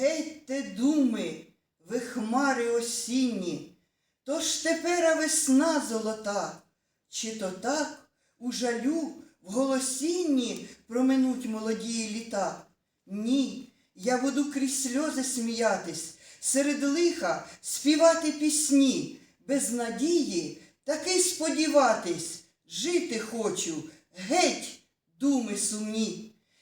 Гетьте думи, ви хмари осінні, то ж тепера весна золота, чи то так у жалю в голосінні проминуть молоді літа? Ні, я буду крізь сльози сміятись, серед лиха співати пісні, без надії таки сподіватись, жити хочу, геть, думи сумні.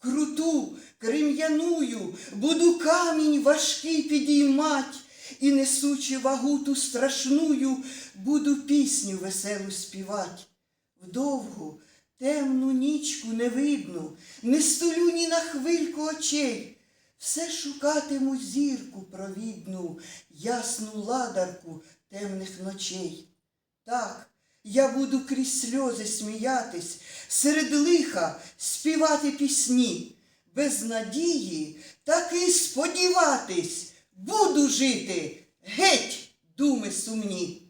круту, крем'яную, буду камінь важкий підіймать, і, несучи вагу ту страшную, буду пісню веселу співать. Вдовгу темну нічку не видно, не столю ні на хвильку очей. Все шукатиму зірку провідну, ясну ладарку темних ночей. Так, я буду крізь сльози сміятись, серед лиха співати пісні, без надії таки сподіватись, буду жити, геть, думи сумні.